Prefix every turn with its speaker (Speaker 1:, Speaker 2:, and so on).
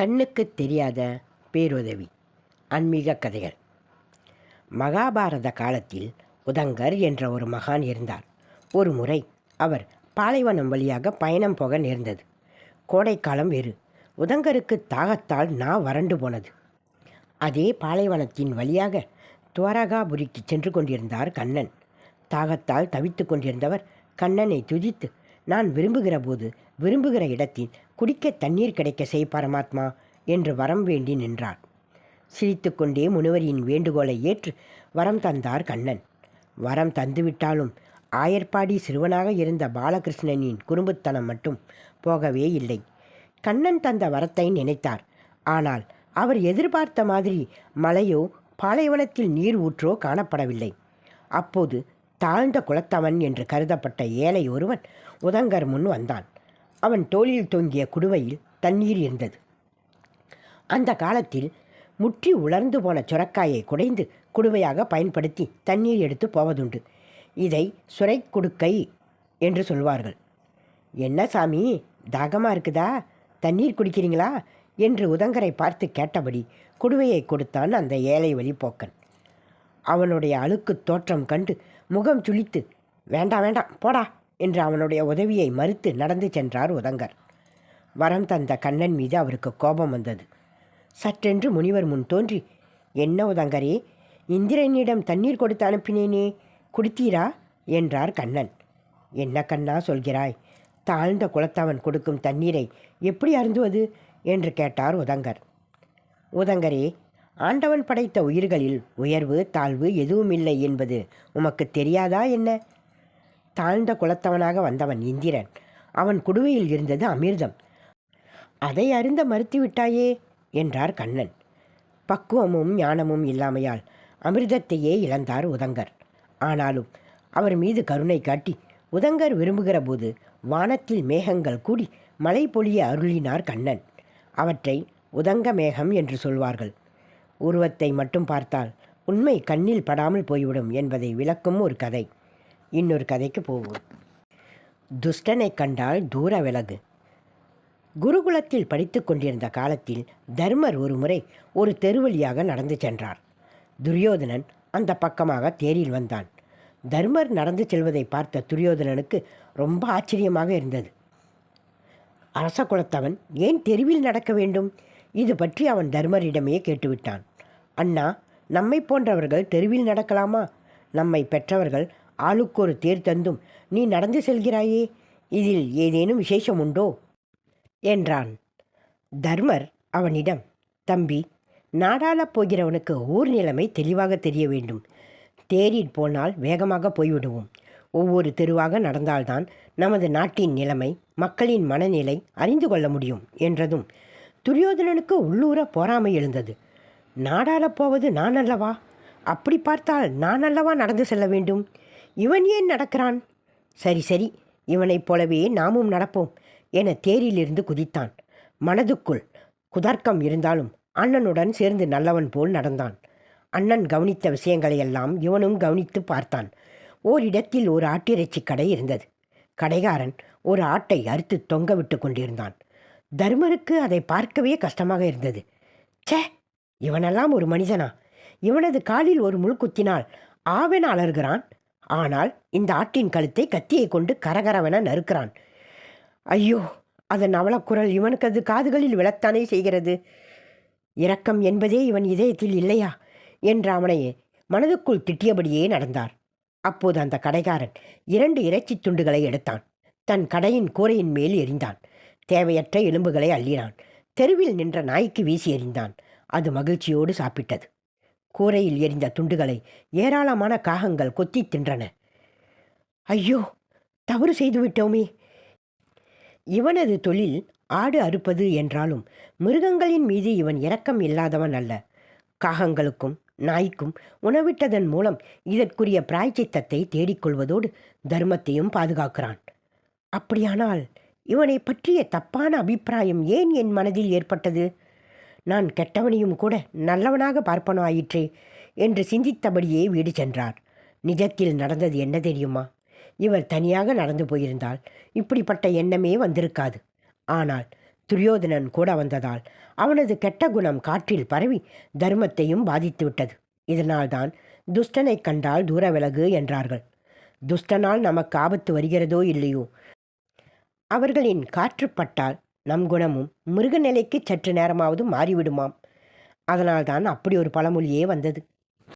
Speaker 1: கண்ணுக்கு தெரியாத பேருதவி ஆன்மீக கதைகள். மகாபாரத காலத்தில் உதங்கர் என்ற ஒரு மகான் இருந்தார். ஒரு முறை அவர் பாலைவனம் வழியாக பயணம் போக நேர்ந்தது. கோடைக்காலம் வேறு. உதங்கருக்கு தாகத்தால் நா வறண்டு போனது. அதே பாலைவனத்தின் வழியாக துவாரகாபுரிக்கு சென்று கொண்டிருந்தார் கண்ணன். தாகத்தால் தவித்து கொண்டிருந்தவர் கண்ணனை துதித்து நான் விரும்புகிற போது விரும்புகிற இடத்தில் குடிக்க தண்ணீர் கிடைக்க செய் பரமாத்மா என்று வரம் வேண்டி நின்றார் சிரித்துக்கொண்டே முனிவரின் வேண்டுகோளை ஏற்று வரம் தந்தார் கண்ணன். வரம் தந்துவிட்டாலும் ஆயர்பாடி சிறுவனாக இருந்த பாலகிருஷ்ணனின் குறும்புத்தனம் மட்டும் போகவே இல்லை. கண்ணன் தந்த வரத்தை நினைத்தார். ஆனால் அவர் எதிர்பார்த்த மாதிரி மலையோ பாலைவனத்தில் நீர் ஊற்றோ காணப்படவில்லை. அப்போது தாழ்ந்த குலத்தவன் என்று கருதப்பட்ட ஏழை ஒருவன் உதங்கர் முன் வந்தான். அவன் தோளில் தொங்கிய குடுவையில் தண்ணீர் இருந்தது. அந்த காலத்தில் முற்றி உலர்ந்து போன சுரக்காயை குடைந்து குடுவையாக பயன்படுத்தி தண்ணீர் எடுத்து போவதுண்டு. இதை சுரை குடுக்கை என்று சொல்வார்கள். என்ன சாமி தாகமாக இருக்குதா? தண்ணீர் குடிக்கிறீங்களா? என்று உதங்கரை பார்த்து கேட்டபடி குடுவையை கொடுத்தான் அந்த ஏழை வழிபோக்கன் அவனுடைய அழுக்கு தோற்றம் கண்டு முகம் சுளித்து வேண்டாம் வேண்டாம் போடா என்று அவனுடைய உதவியை மறுத்து நடந்து சென்றார் உதங்கர். வரம் தந்த கண்ணன் மீது அவருக்கு கோபம் வந்தது. சற்றென்று முனிவர் முன் தோன்றி என்ன உதங்கரே இந்திரனிடம் தண்ணீர் கொடுத்து அனுப்பினேனே குடித்தீரா? என்றார் கண்ணன். என்ன கண்ணா சொல்கிறாய்? தாழ்ந்த குலத்தவன் கொடுக்கும் தண்ணீரை எப்படி அருந்துவது? என்று கேட்டார் உதங்கர். உதங்கரே ஆண்டவன் படைத்த உயிர்களில் உயர்வு தாழ்வு எதுவும் இல்லை என்பது உமக்கு தெரியாதா என்ன? தாழ்ந்த குலத்தவனாக வந்தவன் இந்திரன். அவன் குடுவையில் இருந்தது அமிர்தம். அதை அருந்த மறுத்துவிட்டாயே? என்றார் கண்ணன். பக்குவமும் ஞானமும் இல்லாமையால் அமிர்தத்தையே இழந்தார் உதங்கர். ஆனாலும் அவர் மீது கருணை காட்டி உதங்கர் விரும்புகிற போது வானத்தில் மேகங்கள் கூடி மழை பொழிய அருளினார் கண்ணன். அவற்றை உதங்க மேகம் என்று சொல்வார்கள். உருவத்தை மட்டும் பார்த்தால் உண்மை கண்ணில் படாமல் போய்விடும் என்பதை விளக்கும் ஒரு கதை. இன்னொரு கதைக்கு போவோம். துஷ்டனை கண்டால் தூர விலகு. குருகுலத்தில் படித்து கொண்டிருந்த காலத்தில் தர்மர் ஒரு முறை ஒரு தெருவழியாக நடந்து சென்றார். துரியோதனன் அந்த பக்கமாக தேரில் வந்தான். தர்மர் நடந்து செல்வதை பார்த்த துரியோதனனுக்கு ரொம்ப ஆச்சரியமாக இருந்தது. அரச குலத்தவன் ஏன் தெருவில் நடக்க வேண்டும்? இது பற்றி அவன் தர்மரிடமே கேட்டுவிட்டான். அண்ணா நம்மை போன்றவர்கள் தெருவில் நடக்கலாமா? நம்மை பெற்றவர்கள் ஆளுக்கு ஒரு தேர் தந்தும் நீ நடந்து செல்கிறாயே இதில் ஏதேனும் விசேஷம் உண்டோ என்றான். தர்மர் அவனிடம் தம்பி நாடாளப் போகிறவனுக்கு ஊர் நிலைமை தெளிவாக தெரிய வேண்டும். தேரில் போனால் வேகமாக போய்விடுவோம். ஒவ்வொரு தெருவாக நடந்தால்தான் நமது நாட்டின் நிலைமை மக்களின் மனநிலை அறிந்து கொள்ள முடியும் என்றதும் துரியோதனனுக்கு உள்ளூர போறாமை எழுந்தது. நாடாளப் போவது நான் அல்லவா? அப்படி பார்த்தால் நான் அல்லவா நடந்து செல்ல வேண்டும்? இவன் ஏன் நடக்கிறான்? சரி சரி இவனைப் போலவே நாமும் நடப்போம் என தேரிலிருந்து குதித்தான். மனதுக்குள் குதர்க்கம் இருந்தாலும் அண்ணனுடன் சேர்ந்து நல்லவன் போல் நடந்தான். அண்ணன் கவனித்த விஷயங்களையெல்லாம் இவனும் கவனித்து பார்த்தான். ஓரிடத்தில் ஒரு ஆட்டிறைச்சி கடை இருந்தது. கடைகாரன் ஒரு ஆட்டை அறுத்து தொங்க விட்டு கொண்டிருந்தான். தர்மருக்கு அதை பார்க்கவே கஷ்டமாக இருந்தது. ச்சே இவனெல்லாம் ஒரு மனிதனா? இவனது காலில் ஒரு முள் குத்தினால் ஆவென அலர்கிறான் ஆனால் இந்த ஆட்டின் கழுத்தை கத்தியை கொண்டு கரகரவென நறுக்கிறான். ஐயோ அதன் அவலக்குரல் இவனுக்கு அது காதுகளில் விளத்தானே செய்கிறது. இரக்கம் என்பதே இவன் இதயத்தில் இல்லையா? என்று அவனை மனதுக்குள் திட்டியபடியே நடந்தார். அப்போது அந்த கடைக்காரன் இரண்டு இறைச்சித் துண்டுகளை எடுத்தான். தன் கடையின் கூரையின் மேல் எறிந்தான். தேவையற்ற எலும்புகளை அள்ளினான். தெருவில் நின்ற நாய்க்கு வீசி எறிந்தான். அது மகிழ்ச்சியோடு சாப்பிட்டது. கூரையில் எரிந்த துண்டுகளை ஏராளமான காகங்கள் கொத்தி தின்றன. ஐயோ தவறு செய்துவிட்டோமே இவனது தொழில் ஆடு அறுப்பது என்றாலும் மிருகங்களின் மீது இவன் இரக்கம் இல்லாதவன் அல்ல. காகங்களுக்கும் நாய்க்கும் உணவிட்டதன் மூலம் இதற்குரிய பிராய்ச்சித்தத்தை தேடிக்கொள்வதோடு தர்மத்தையும் பாதுகாக்கிறான். அப்படியானால் இவனை பற்றிய தப்பான அபிப்பிராயம் ஏன் என் மனதில் ஏற்பட்டது? நான் கெட்டவனையும் கூட நல்லவனாக பார்ப்பனோ ஆயிற்றே என்று சிந்தித்தபடியே வீடு சென்றார். நிஜத்தில் நடந்தது என்ன தெரியுமா? இவர் தனியாக நடந்து போயிருந்தால் இப்படிப்பட்ட எண்ணமே வந்திருக்காது. ஆனால் துரியோதனன் கூட வந்ததால் அவனது கெட்ட குணம் காற்றில் பரவி தர்மத்தையும் பாதித்து விட்டது இதனால்தான் துஷ்டனை கண்டால் தூர விலகு என்றார்கள். துஷ்டனால் நமக்கு ஆபத்து வருகிறதோ இல்லையோ? அவர்களின் காற்றுப்பட்டால் நம் குணமும் மிருக நிலைக்கு சற்று நேரமாவது மாறிவிடுமாம். அதனால்தான் அப்படி ஒரு பழமொழியே வந்தது.